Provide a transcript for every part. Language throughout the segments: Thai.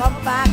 บัก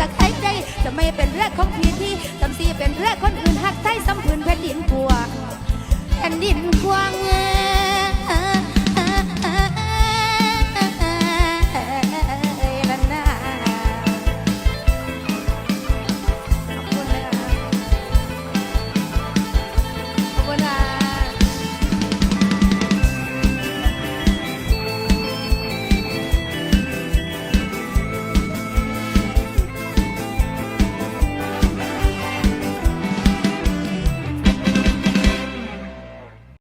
กับใครใจ จะไม่เป็นเรื่องของพี่ที่จำซีเป็นเรื่องคนอื่นหักไทยซ้ำพื้นแผ่นดินกลัวแผ่นดินกวางเง